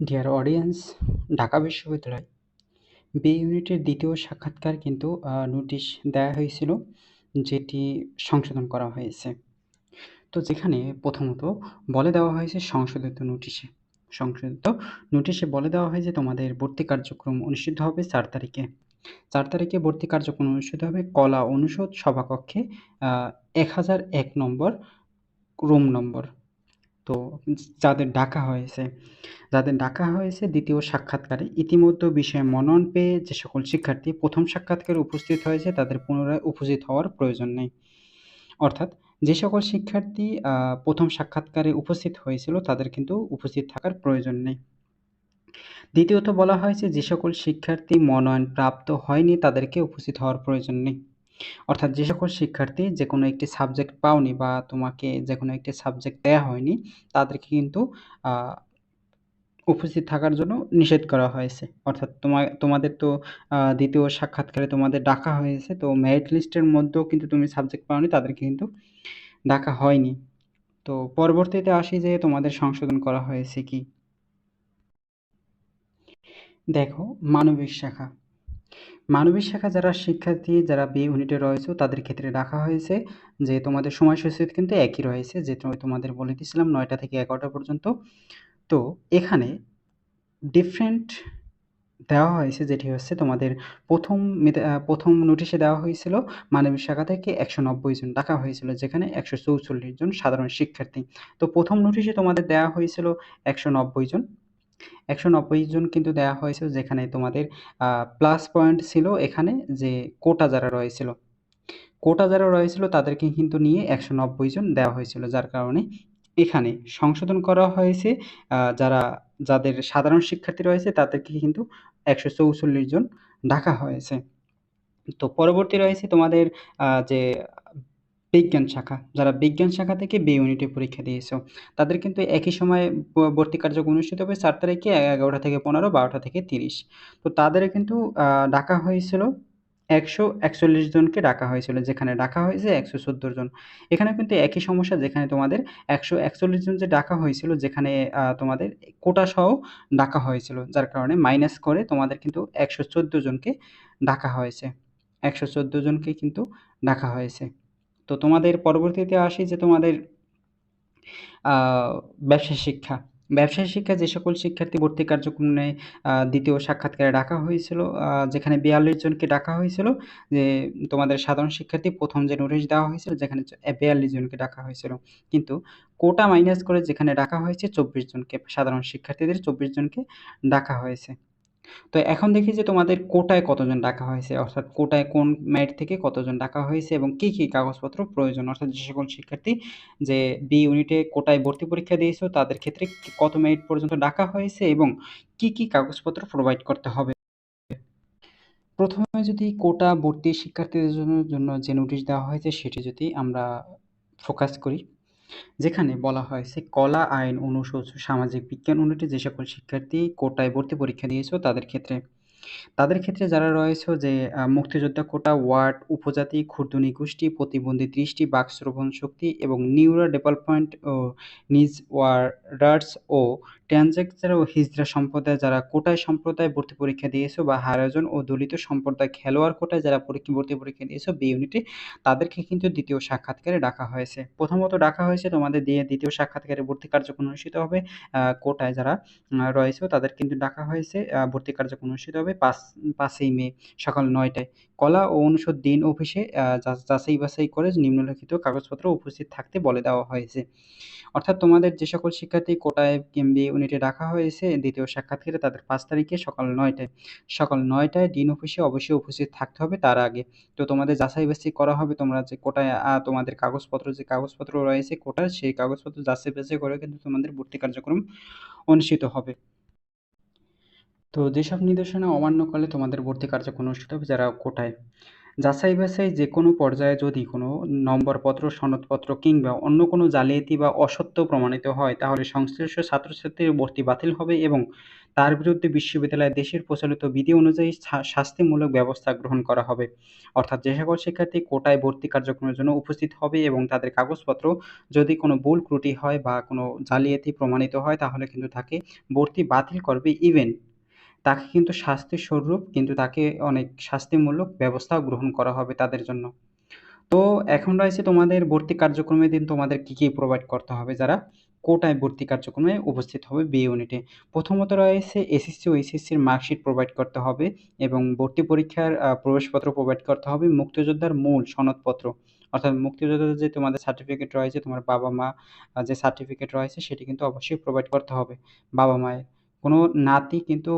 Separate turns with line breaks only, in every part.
Dear audience Dhaka বিশ্ববিদ্যালয় B ইউনিটের দ্বিতীয় সাক্ষাৎকার কিন্তু নোটিশ দেওয়া হয়েছিল, যেটি সংশোধন করা হয়েছে। তো যেখানে প্রথমত বলে দেওয়া হয়েছে সংশোধিত নোটিশে সংশোধিত নোটিশে বলে দেওয়া হয় যে তোমাদের ভর্তি কার্যক্রম অনুষ্ঠিত হবে চার তারিখে। চার তারিখে ভর্তি কার্যক্রম অনুষ্ঠিত হবে কলা অনুষদ সভাকক্ষে এক হাজার এক নম্বর, রুম নম্বর। তো যাদের ডাকা হয়েছে, যাদের ডাকা হয়েছে দ্বিতীয় সাক্ষাৎকারে, ইতিমধ্যে বিষয়ে মনন পেয়ে যে সকল শিক্ষার্থী প্রথম সাক্ষাৎকারে উপস্থিত হয়েছে, তাদের পুনরায় উপস্থিত হওয়ার প্রয়োজন নেই। অর্থাৎ যে সকল শিক্ষার্থী প্রথম সাক্ষাৎকারে উপস্থিত হয়েছিল, তাদের কিন্তু উপস্থিত থাকার প্রয়োজন নেই। দ্বিতীয়ত বলা হয়েছে, যে সকল শিক্ষার্থী মনোনয়ন প্রাপ্ত হয়নি, তাদেরকে উপস্থিত হওয়ার প্রয়োজন নেই। অর্থাৎ যে সকল শিক্ষার্থী যে কোনো একটি সাবজেক্ট পাওনি বা তোমাকে যে কোনো একটি সাবজেক্ট দেওয়া হয়নি, তাদেরকে কিন্তু উপস্থিত থাকার জন্য নিষেধ করা হয়েছে। অর্থাৎ তোমার তোমাদের তো দ্বিতীয় সাক্ষাৎকারে তোমাদের ডাকা হয়েছে, তো মেরিট লিস্টের মধ্যেও কিন্তু তুমি সাবজেক্ট পাওনি, তাদেরকে কিন্তু ডাকা হয়নি। তো পরবর্তীতে আসি যে তোমাদের সংশোধন করা হয়েছে কি? দেখো, মানবিক শাখা। মানবিক শাখা যারা শিক্ষার্থী, যারা বি ইউনিটে রয়েছে, তাদের ক্ষেত্রে রাখা হয়েছে যে, তোমাদের সময়সূচি কিন্তু একই রয়েছে, যে তোমাদের বলে দিয়েছিলাম নয়টা থেকে এগারোটা পর্যন্ত। তো, এখানে ডিফারেন্ট দেওয়া হয়েছে, যেটি হচ্ছে তোমাদের প্রথম প্রথম নোটিশে দেওয়া হয়েছিল, মানবিক শাখা থেকে একশো নব্বই জন ডাকা হয়েছিল, যেখানে একশো চৌচল্লিশ জন সাধারণ শিক্ষার্থী। তো, প্রথম নোটিশে তোমাদের দেওয়া হয়েছিল একশো নব্বই জন। একশো নব্বই জন কিন্তু দেওয়া হয়েছিল, যেখানে তোমাদের প্লাস পয়েন্ট ছিল এখানে যে কোটা যারা রয়েছিল। কোটা যারা রয়েছিল তাদেরকে কিন্তু নিয়ে একশো নব্বই জন দেওয়া হয়েছিল, যার কারণে এখানে সংশোধন করা হয়েছে। যারা, যাদের সাধারণ শিক্ষার্থী রয়েছে তাদেরকে কিন্তু একশো চৌচল্লিশ জন ডাকা হয়েছে। তো পরবর্তী রয়েছে তোমাদের যে বিজ্ঞান শাখা। যারা বিজ্ঞান শাখা থেকে বি ইউনিটে পরীক্ষা দিয়েছ, তাদের কিন্তু একই সময়ে ভর্তি কার্যক্রম অনুষ্ঠিত হবে চার তারিখে এগারোটা থেকে পনেরো, বারোটা থেকে তিরিশ। তো তাদের কিন্তু ডাকা হয়েছিল একশো একচল্লিশ জনকে ডাকা হয়েছিল, যেখানে ডাকা হয়েছে একশো চোদ্দ জন। এখানে কিন্তু একই সমস্যা, যেখানে তোমাদের একশো একচল্লিশ জন যে ডাকা হয়েছিল, যেখানে তোমাদের কোটা সহ ডাকা হয়েছিল, যার কারণে মাইনাস করে তোমাদের কিন্তু একশো চোদ্দ জনকে ডাকা হয়েছে। একশো চোদ্দ জনকে কিন্তু ডাকা হয়েছে। তো তোমাদের পরবর্তীতে আসি যে তোমাদের ব্যবসা শিক্ষা। ব্যবসায় শিক্ষা যে সকল শিক্ষার্থী ভর্তি কার্যক্রমে দ্বিতীয় সাক্ষাৎকারে ডাকা হয়েছিল যেখানে বিয়াল্লিশ জনকে ডাকা হয়েছিল, যে তোমাদের সাধারণ শিক্ষার্থী প্রথম যে নোটিশ দেওয়া হয়েছিল, যেখানে বিয়াল্লিশ জনকে ডাকা হয়েছিল। কিন্তু কোটা মাইনাস করে যেখানে ডাকা হয়েছে, চব্বিশ জনকে, সাধারণ শিক্ষার্থীদের চব্বিশ জনকে ডাকা হয়েছে। তো এখন দেখি যে তোমাদের কোটায় কতজন ডাকা হয়েছে? অর্থাৎ কোটায় কোন মেরিট থেকে কতজন ডাকা হয়েছে এবং কি কি কাগজপত্র প্রয়োজন? অর্থাৎ যে সকল শিক্ষার্থী যে বি ইউনিটে কোটায় ভর্তি পরীক্ষা দিয়েছ, তাদের ক্ষেত্রে কত মেরিট পর্যন্ত ডাকা হয়েছে এবং কি কি কাগজপত্র প্রোভাইড করতে হবে? প্রথমে যদি কোটা ভর্তি শিক্ষার্থীদের জন্য যে নোটিশ দেওয়া হয়েছে, সেটি যদি আমরা ফোকাস করি। যেখানে বলা হয়েছে, কলা আইন অনুষদ সামাজিক বিজ্ঞান অনুষদে যে সকল শিক্ষার্থী কোটায় ভর্তি পরীক্ষা দিয়েছ তাদের ক্ষেত্রে তাদের ক্ষেত্রে যারা রয়েছে যে মুক্তিযোদ্ধা কোটা, ওয়ার্ড, উপজাতি, ক্ষুদ্র গোষ্ঠী প্রতিবন্ধী দৃষ্টি, বাকশ্রবণ শক্তি এবং নিউরো ডেভেলপমেন্ট ও নিজ ওয়ার্ডার্স ও ট্রানজেক্টার ও হিজড়া সম্প্রদায় যারা কোটায় সম্প্রদায় ভর্তি পরীক্ষা দিয়েছ বা হারাজন ও দলিত সম্প্রদায় খেলোয়াড় কোটায় যারা পরীক্ষা, ভর্তি পরীক্ষা দিয়েছ বি ইউনিটে, তাদেরকে কিন্তু দ্বিতীয় সাক্ষাৎকারে ডাকা হয়েছে। প্রথমত ডাকা হয়েছে তোমাদের দিয়ে দ্বিতীয় সাক্ষাৎকারে ভর্তি কার্যক্রম অনুষ্ঠিত হবে। কোটায় যারা রয়েছে তাদের কিন্তু ডাকা হয়েছে। ভর্তি কার্যক্রম অনুষ্ঠিত হবে। পাঁচ, পাঁচই মে সকাল নয়টায়। কলা ও অনুষদ দিন অফিসে যাচাই বাছাই করে নিম্নলিখিত কাগজপত্র উপস্থিত থাকতে বলে দেওয়া হয়েছে। অর্থাৎ তোমাদের যে সকল শিক্ষার্থী কোটায় কিংবি ইউনিটে রাখা হয়েছে, দ্বিতীয় সাক্ষাৎকারে তাদের পাঁচ তারিখে সকাল নয়টায়। সকাল নয়টায় ডিন অফিসে অবশ্যই উপস্থিত থাকতে হবে তার আগে। তো তোমাদের যাচাই বাছাই করা হবে, তোমরা যে কোটায় তোমাদের কাগজপত্র, যে কাগজপত্র রয়েছে কোটার সেই কাগজপত্র যাচাই বাছাই করে কিন্তু তোমাদের ভর্তি কার্যক্রম অনুষ্ঠিত হবে। তো যেসব নির্দেশনা অমান্য করলে তোমাদের ভর্তি কার্যক্রম অনুষ্ঠিত হবে যারা কোটায় যাচাই-বাছাই যে কোনো পর্যায়ে যদি কোনো নম্বরপত্র, সনদপত্র কিংবা অন্য কোনো জালিয়াতি বা অসত্য প্রমাণিত হয়, তাহলে সংশ্লিষ্ট ছাত্রছাত্রীর ভর্তি বাতিল হবে এবং তার বিরুদ্ধে বিশ্ববিদ্যালয়ে দেশের প্রচলিত বিধি অনুযায়ী শাস্তিমূলক ব্যবস্থা গ্রহণ করা হবে। অর্থাৎ যে সকল শিক্ষার্থী কোটায় ভর্তি কার্যক্রমের জন্য উপস্থিত হবে এবং তাদের কাগজপত্র যদি কোনো ভুল ত্রুটি হয় বা কোনো জালিয়াতি প্রমাণিত হয়, তাহলে কিন্তু তাকে ভর্তি বাতিল করবে। ইভেন তাকে কিন্তু শাস্তির স্বরূপ কিন্তু তাকে অনেক শাস্তিমূলক ব্যবস্থাও গ্রহণ করা হবে তাদের জন্য। তো এখন রয়েছে তোমাদের ভর্তি কার্যক্রমের দিন তোমাদের কী, কী প্রোভাইড করতে হবে যারা কোটায় ভর্তি কার্যক্রমে উপস্থিত হবে বি ইউনিটে। প্রথমত রয়েছে এসএসসি ও এইচএসসির মার্কশিট প্রোভাইড করতে হবে এবং ভর্তি পরীক্ষার প্রবেশপত্র প্রোভাইড করতে হবে। মুক্তিযোদ্ধার মূল সনদপত্র অর্থাৎ মুক্তিযোদ্ধাদের যে তোমাদের সার্টিফিকেট রয়েছে, তোমার বাবা-মা যে সার্টিফিকেট রয়েছে সেটি কিন্তু অবশ্যই প্রোভাইড করতে হবে বাবা-মায়ের। কোনো নাতি কিন্তু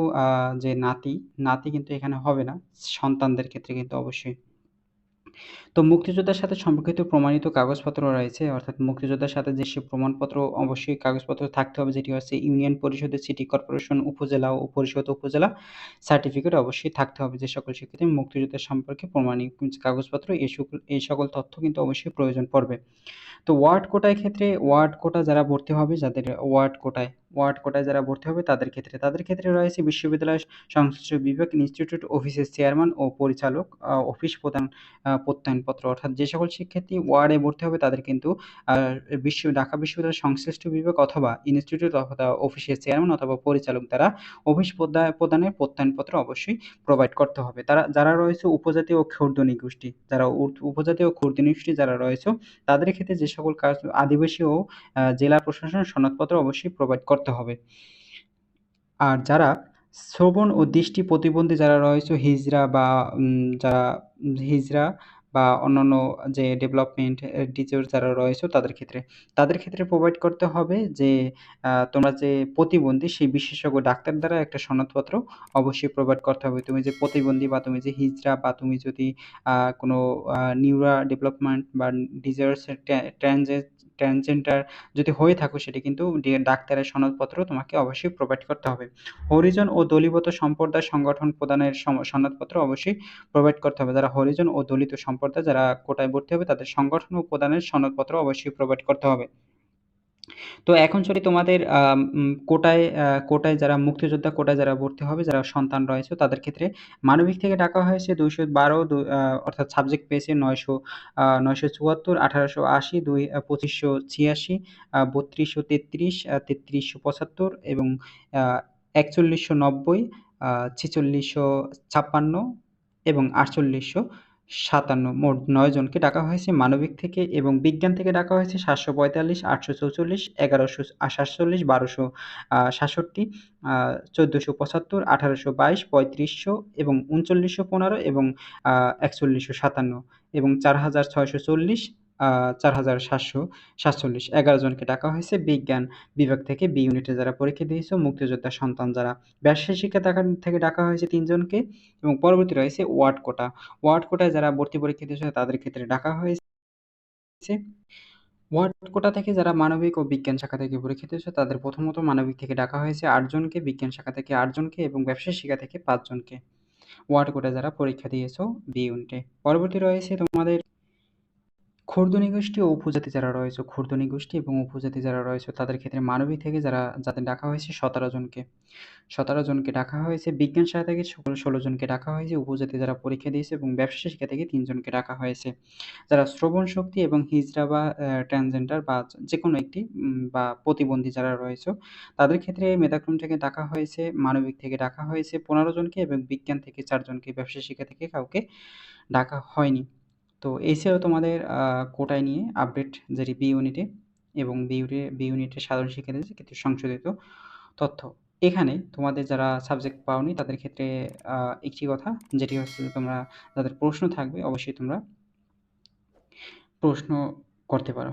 যে নাতি, নাতি কিন্তু এখানে হবে না। সন্তানদের ক্ষেত্রে কিন্তু অবশ্যই। তো মুক্তিযোদ্ধার সাথে সম্পর্কিত প্রমাণিত কাগজপত্র রয়েছে অর্থাৎ মুক্তিযোদ্ধার সাথে যে সে প্রমাণপত্র অবশ্যই কাগজপত্র থাকতে হবে যেটি হচ্ছে ইউনিয়ন পরিষদের সিটি কর্পোরেশন উপজেলা ও পরিষদ উপজেলা সার্টিফিকেট অবশ্যই থাকতে হবে যে সকল শিক্ষার্থী মুক্তিযোদ্ধার সম্পর্কে প্রমাণিক কাগজপত্র এই সকল এই সকল তথ্য কিন্তু অবশ্যই প্রয়োজন পড়বে তো ওয়ার্ড কোটায় ক্ষেত্রে ওয়ার্ড কোটা যারা ভর্তি হবে যাদের ওয়ার্ড কোটায় ওয়ার্ড কোটায় যারা ভর্তি হবে তাদের ক্ষেত্রে। তাদের ক্ষেত্রে রয়েছে বিশ্ববিদ্যালয় সংশ্লিষ্ট বিভাগ, ইনস্টিটিউট, অফিসের চেয়ারম্যান ও পরিচালক অফিস প্রধান প্রত্যয়নপত্র। অর্থাৎ যে সকল শিক্ষার্থী ওয়ার্ডে ভর্তি হবে তাদের কিন্তু বিশ্ব, ঢাকা বিশ্ববিদ্যালয়ের সংশ্লিষ্ট বিভাগ অথবা ইনস্টিটিউট অথবা অফিসের চেয়ারম্যান অথবা পরিচালক দ্বারা অফিস প্রদানের প্রত্যয়নপত্র অবশ্যই প্রোভাইড করতে হবে। তারা, যারা রয়েছে উপজাতি ও ক্ষুদ্র গোষ্ঠী, যারা উপজাতি ও ক্ষুদ্র গোষ্ঠী যারা রয়েছে, তাদের ক্ষেত্রে যে সকল কাজ আদিবাসী ও জেলা প্রশাসন সনদপত্র অবশ্যই প্রোভাইড করতে হবে। আর যারা শ্রবণ ও দৃষ্টি প্রতিবন্ধী যারা রয়েছে হিজড়া বা যারা হিজড়া বা অন্যান্য যে ডেভেলপমেন্ট টিচার যারা রয়েছে তাদের ক্ষেত্রে তাদের ক্ষেত্রে প্রোভাইড করতে হবে যে তোমরা যে প্রতিবন্ধী সেই বিশেষজ্ঞ ডাক্তার দ্বারা একটা সনদপত্র অবশ্যই প্রোভাইড করতে হবে। তুমি যে প্রতিবন্ধী বা তুমি যে হিজরা বা তুমি যদি কোনো নিউরা ডেভেলপমেন্ট বা ডিজার্স ট্রানজেট ট্রান্সজেন্ডার যদি হয়ে থাকো সেটি কিন্তু ডাক্তারের সনদপত্র তোমাকে অবশ্যই প্রোভাইড করতে হবে। হরিজন ও দলিবত সম্প্রদায় সংগঠন প্রদানের সনদপত্র অবশ্যই প্রোভাইড করতে হবে। যারা হরিজন ও দলিত সম্প্রদায়, যারা কোটায় ভর্তি হবে, তাদের সংগঠন ও প্রদানের সনদপত্র অবশ্যই প্রোভাইড করতে হবে। তো এখন যদি তোমাদের কোটায় কোটায় যারা মুক্তিযোদ্ধা, কোটায় যারা ভর্তি হবে, যারা সন্তান রয়েছে, তাদের ক্ষেত্রে মানবিক থেকে ডাকা হয়েছে দুইশো বারো অর্থাৎ সাবজেক্ট পেয়েছে নয়শো নয়শো চুয়াত্তর, আঠারোশো আশি, দুই পঁচিশশো ছিয়াশি বত্রিশশো তেত্রিশ তেত্রিশশো পঁচাত্তর এবং একচল্লিশশো নব্বই ছেচল্লিশশো ছাপ্পান্ন এবং আটচল্লিশশো সাতান্ন। মোট নয় জনকে ডাকা হয়েছে মানবিক থেকে এবং বিজ্ঞান থেকে ডাকা হয়েছে সাতশো পঁয়তাল্লিশ, আটশো চৌচল্লিশ, এগারোশো সাতচল্লিশ, বারোশো সাতষট্টি চোদ্দোশো পঁচাত্তর, আঠারোশো বাইশ, পঁয়ত্রিশশো এবং উনচল্লিশশো পনেরো এবং একচল্লিশশো সাতান্ন এবং চার হাজার ছয়শো চল্লিশ চার হাজার সাতশো সাতচল্লিশ। এগারো জনকে ডাকা হয়েছে বিজ্ঞান বিভাগ থেকে, বি ইউনিটে যারা পরীক্ষা দিয়েছে, মুক্তিযোদ্ধা সন্তান যারা। ব্যবসায়ী শিক্ষা থেকে ডাকা হয়েছে তিনজনকে এবং পরবর্তী রয়েছে ওয়ার্ড কোটা। ওয়ার্ড কোটায় যারা ভর্তি পরীক্ষা দিয়েছে, তাদের ক্ষেত্রে ডাকা হয়েছে। ওয়ার্ড কোটা থেকে যারা মানবিক ও বিজ্ঞান শাখা থেকে পরীক্ষা দিয়েছে, তাদের প্রথমত মানবিক থেকে ডাকা হয়েছে আটজনকে বিজ্ঞান শাখা থেকে আটজনকে এবং ব্যবসায়ী শিক্ষা থেকে পাঁচজনকে ওয়ার্ড কোটা যারা পরীক্ষা দিয়েছ, বি ইউনিটে। পরবর্তী রয়েছে তোমাদের ক্ষুদ্র গোষ্ঠী ও উপজাতি যারা রয়েছে ক্ষুদ্র গোষ্ঠী এবং উপজাতি যারা রয়েছে, তাদের ক্ষেত্রে মানবিক থেকে যারা, যাদের ডাকা হয়েছে সতেরো জনকে। সতেরো জনকে ডাকা হয়েছে, বিজ্ঞান শাখা থেকে সকল ষোলো জনকে ডাকা হয়েছে, উপজাতি যারা পরীক্ষা দিয়েছে এবং ব্যবসা শিক্ষা থেকে তিনজনকে ডাকা হয়েছে। যারা শ্রবণ শক্তি এবং হিজড়া বা ট্রান্সজেন্ডার বা যে কোনো একটি বা প্রতিবন্ধী যারা রয়েছে, তাদের ক্ষেত্রে মেধাক্রম থেকে ডাকা হয়েছে, মানবিক থেকে ডাকা হয়েছে পনেরো জনকে এবং বিজ্ঞান থেকে চারজনকে ব্যবসা শিক্ষা থেকে কাউকে ডাকা হয়নি। তো ছিল তোমাদের কোটায় নিয়ে আপডেট যেটি বি ইউনিটে এবং বি ইউনিটে বি ইউনিটের সাধারণ শিক্ষার্থীদের ক্ষেত্রে সংশোধিত তথ্য। এখানে তোমাদের যারা সাবজেক্ট পাওনি তাদের ক্ষেত্রে একটি কথা যেটি হচ্ছে যে তোমরা, যাদের প্রশ্ন থাকবে অবশ্যই তোমরা প্রশ্ন করতে পারো।